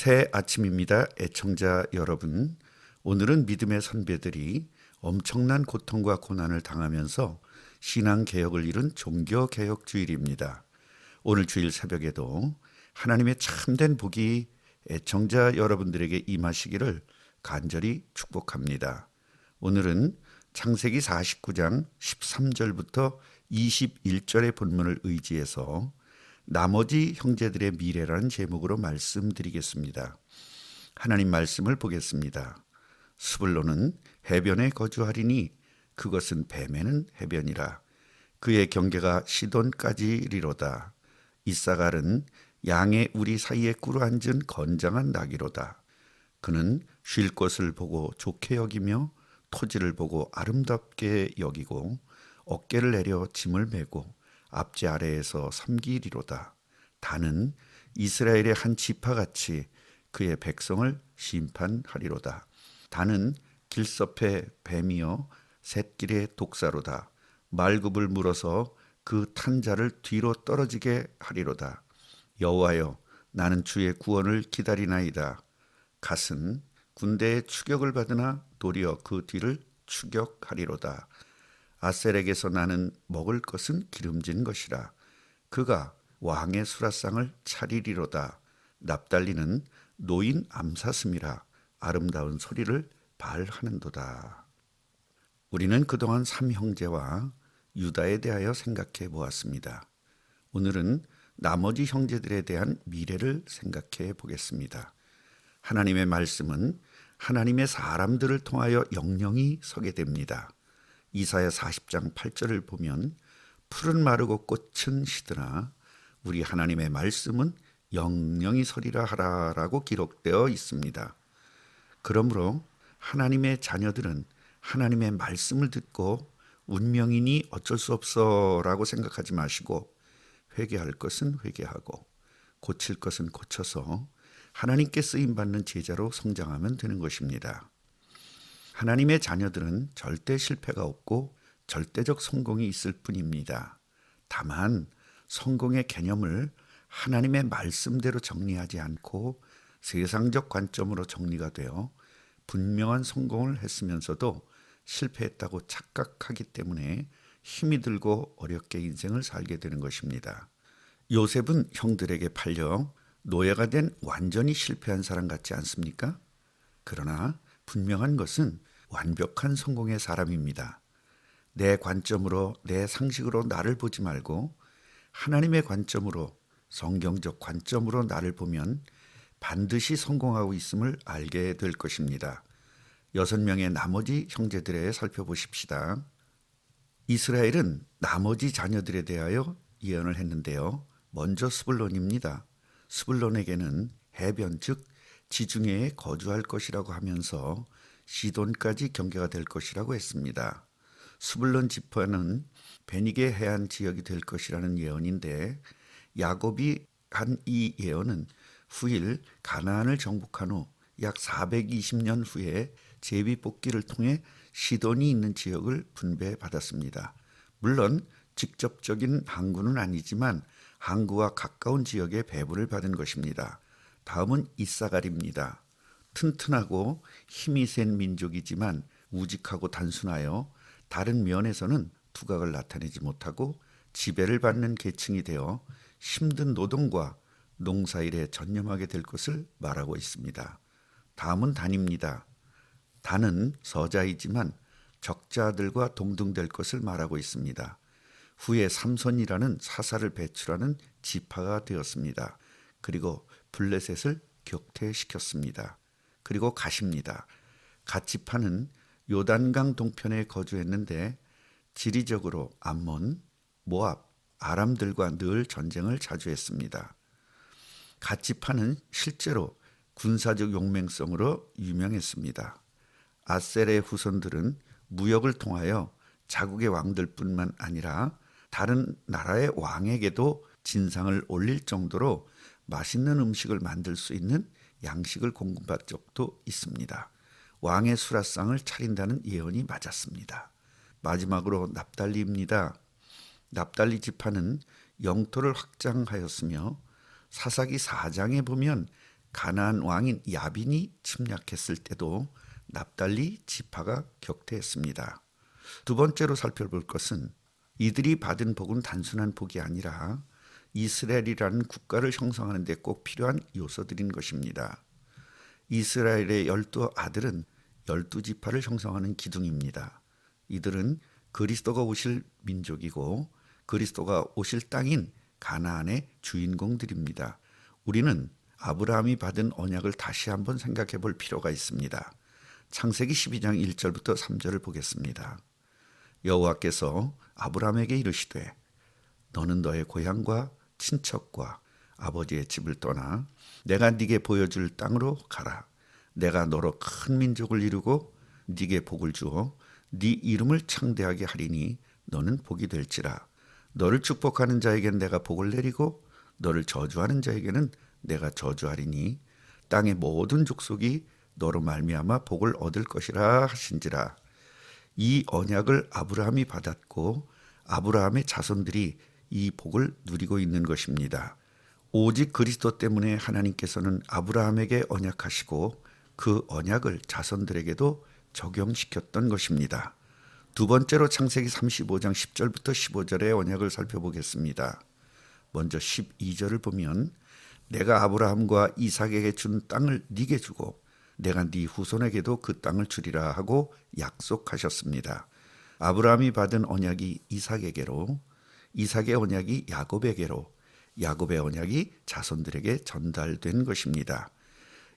새 아침입니다. 애청자 여러분. 오늘은 믿음의 선배들이 엄청난 고통과 고난을 당하면서 신앙 개혁을 이룬 종교 개혁 주일입니다. 오늘 주일 새벽에도 하나님의 참된 복이 애청자 여러분들에게 임하시기를 간절히 축복합니다. 오늘은 창세기 49장 13절부터 21절의 본문을 의지해서 나머지 형제들의 미래라는 제목으로 말씀드리겠습니다. 하나님 말씀을 보겠습니다. 스불로는 해변에 거주하리니 그것은 뱀에는 해변이라 그의 경계가 시돈까지리로다 이사갈은 양의 우리 사이에 꿇어 앉은 건장한 나귀로다 그는 쉴 곳을 보고 좋게 여기며 토지를 보고 아름답게 여기고 어깨를 내려 짐을 메고 앞지 아래에서 섬기리로다. 다는 이스라엘의 한 지파같이 그의 백성을 심판하리로다. 다는 길섭의 뱀이여 샛길의 독사로다. 말굽을 물어서 그 탄자를 뒤로 떨어지게 하리로다. 여호와여 나는 주의 구원을 기다리나이다. 갓은 군대의 추격을 받으나 도리어 그 뒤를 추격하리로다. 아셀에게서 나는 먹을 것은 기름진 것이라. 그가 왕의 수라상을 차리리로다. 납달리는 노인 암사슴이라 아름다운 소리를 발하는도다. 우리는 그동안 삼형제와 유다에 대하여 생각해 보았습니다. 오늘은 나머지 형제들에 대한 미래를 생각해 보겠습니다. 하나님의 말씀은 하나님의 사람들을 통하여 영영이 서게 됩니다. 이사야 40장 8절을 보면 풀은 마르고 꽃은 시드나 우리 하나님의 말씀은 영영이 서리라 하라라고 기록되어 있습니다. 그러므로 하나님의 자녀들은 하나님의 말씀을 듣고 운명이니 어쩔 수 없어라고 생각하지 마시고 회개할 것은 회개하고 고칠 것은 고쳐서 하나님께 쓰임 받는 제자로 성장하면 되는 것입니다. 하나님의 자녀들은 절대 실패가 없고 절대적 성공이 있을 뿐입니다. 다만 성공의 개념을 하나님의 말씀대로 정리하지 않고 세상적 관점으로 정리가 되어 분명한 성공을 했으면서도 실패했다고 착각하기 때문에 힘이 들고 어렵게 인생을 살게 되는 것입니다. 요셉은 형들에게 팔려 노예가 된 완전히 실패한 사람 같지 않습니까? 그러나 분명한 것은 완벽한 성공의 사람입니다. 내 관점으로, 내 상식으로 나를 보지 말고 하나님의 관점으로, 성경적 관점으로 나를 보면 반드시 성공하고 있음을 알게 될 것입니다. 여섯 명의 나머지 형제들에 살펴보십시다. 이스라엘은 나머지 자녀들에 대하여 예언을 했는데요. 먼저 스불론입니다. 스불론에게는 해변 즉 지중해에 거주할 것이라고 하면서 시돈까지 경계가 될 것이라고 했습니다. 스불론 지파는 베니게 해안 지역이 될 것이라는 예언인데 야곱이 한 이 예언은 후일 가나안을 정복한 후 약 420년 후에 제비 뽑기를 통해 시돈이 있는 지역을 분배받았습니다. 물론 직접적인 항구는 아니지만 항구와 가까운 지역에 배분을 받은 것입니다. 다음은 이사갈입니다. 튼튼하고 힘이 센 민족이지만 우직하고 단순하여 다른 면에서는 두각을 나타내지 못하고 지배를 받는 계층이 되어 힘든 노동과 농사일에 전념하게 될 것을 말하고 있습니다. 다음은 단입니다. 단은 서자이지만 적자들과 동등될 것을 말하고 있습니다. 후에 삼손이라는 사사를 배출하는 지파가 되었습니다. 그리고 블레셋을 격퇴시켰습니다. 그리고 가십니다. 갓지파는 요단강 동편에 거주했는데 지리적으로 암몬, 모압, 아람들과 늘 전쟁을 자주 했습니다. 갓지파는 실제로 군사적 용맹성으로 유명했습니다. 아셀의 후손들은 무역을 통하여 자국의 왕들뿐만 아니라 다른 나라의 왕에게도 진상을 올릴 정도로 맛있는 음식을 만들 수 있는 양식을 공급받 적도 있습니다. 왕의 수라상을 차린다는 예언이 맞았습니다. 마지막으로 납달리입니다. 납달리 지파는 영토를 확장하였으며 사사기 4장에 보면 가나안 왕인 야빈이 침략했을 때도 납달리 지파가 격퇴했습니다. 두 번째로 살펴볼 것은 이들이 받은 복은 단순한 복이 아니라 이스라엘이라는 국가를 형성하는 데 꼭 필요한 요소들인 것입니다. 이스라엘의 열두 아들은 열두 지파를 형성하는 기둥입니다. 이들은 그리스도가 오실 민족이고 그리스도가 오실 땅인 가나안의 주인공들입니다. 우리는 아브라함이 받은 언약을 다시 한번 생각해 볼 필요가 있습니다. 창세기 12장 1절부터 3절을 보겠습니다. 여호와께서 아브라함에게 이르시되 너는 너의 고향과 친척과 아버지의 집을 떠나 내가 네게 보여줄 땅으로 가라. 내가 너로 큰 민족을 이루고 네게 복을 주어 네 이름을 창대하게 하리니 너는 복이 될지라. 너를 축복하는 자에게는 내가 복을 내리고 너를 저주하는 자에게는 내가 저주하리니 땅의 모든 족속이 너로 말미암아 복을 얻을 것이라 하신지라. 이 언약을 아브라함이 받았고 아브라함의 자손들이 이 복을 누리고 있는 것입니다. 오직 그리스도 때문에 하나님께서는 아브라함에게 언약하시고 그 언약을 자손들에게도 적용시켰던 것입니다. 두 번째로 창세기 35장 10절부터 15절의 언약을 살펴보겠습니다. 먼저 12절을 보면 내가 아브라함과 이삭에게 준 땅을 네게 주고 내가 네 후손에게도 그 땅을 주리라 하고 약속하셨습니다. 아브라함이 받은 언약이 이삭에게로 이삭의 언약이 야곱에게로 야곱의 언약이 자손들에게 전달된 것입니다.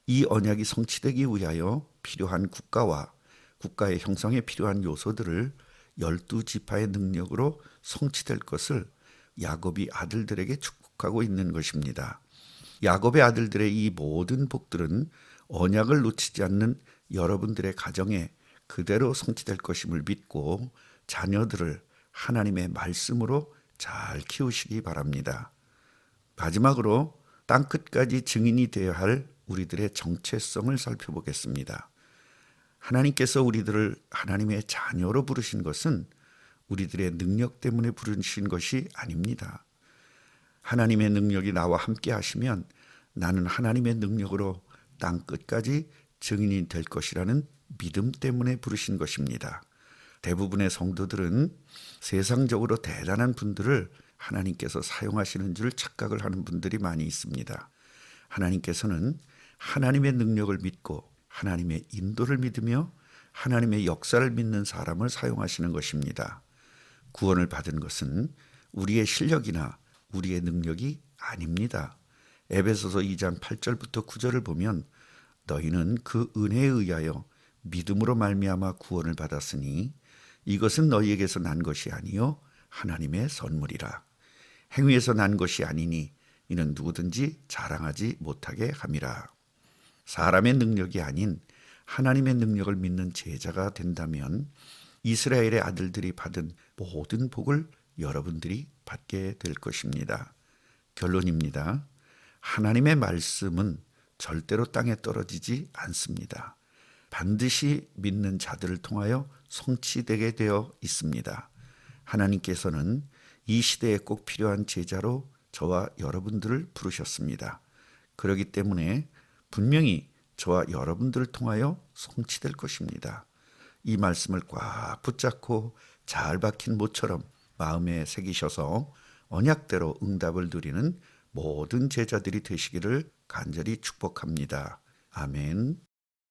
이 언약이 성취되기 위하여 필요한 국가와 국가의 형성에 필요한 요소들을 열두 지파의 능력으로 성취될 것을 야곱이 아들들에게 축복하고 있는 것입니다. 야곱의 아들들의 이 모든 복들은 언약을 놓치지 않는 여러분들의 가정에 그대로 성취될 것임을 믿고 자녀들을 하나님의 말씀으로 잘 키우시기 바랍니다. 마지막으로 땅 끝까지 증인이 되어야 할 우리들의 정체성을 살펴보겠습니다. 하나님께서 우리들을 하나님의 자녀로 부르신 것은 우리들의 능력 때문에 부르신 것이 아닙니다. 하나님의 능력이 나와 함께 하시면 나는 하나님의 능력으로 땅 끝까지 증인이 될 것이라는 믿음 때문에 부르신 것입니다. 대부분의 성도들은 세상적으로 대단한 분들을 하나님께서 사용하시는 줄 착각을 하는 분들이 많이 있습니다. 하나님께서는 하나님의 능력을 믿고 하나님의 인도를 믿으며 하나님의 역사를 믿는 사람을 사용하시는 것입니다. 구원을 받은 것은 우리의 실력이나 우리의 능력이 아닙니다. 에베소서 2장 8절부터 9절을 보면 너희는 그 은혜에 의하여 믿음으로 말미암아 구원을 받았으니 이것은 너희에게서 난 것이 아니요 하나님의 선물이라 행위에서 난 것이 아니니 이는 누구든지 자랑하지 못하게 함이라 사람의 능력이 아닌 하나님의 능력을 믿는 제자가 된다면 이스라엘의 아들들이 받은 모든 복을 여러분들이 받게 될 것입니다. 결론입니다. 하나님의 말씀은 절대로 땅에 떨어지지 않습니다. 반드시 믿는 자들을 통하여 성취되게 되어 있습니다. 하나님께서는 이 시대에 꼭 필요한 제자로 저와 여러분들을 부르셨습니다. 그러기 때문에 분명히 저와 여러분들을 통하여 성취될 것입니다. 이 말씀을 꽉 붙잡고 잘 박힌 모처럼 마음에 새기셔서 언약대로 응답을 누리는 모든 제자들이 되시기를 간절히 축복합니다. 아멘.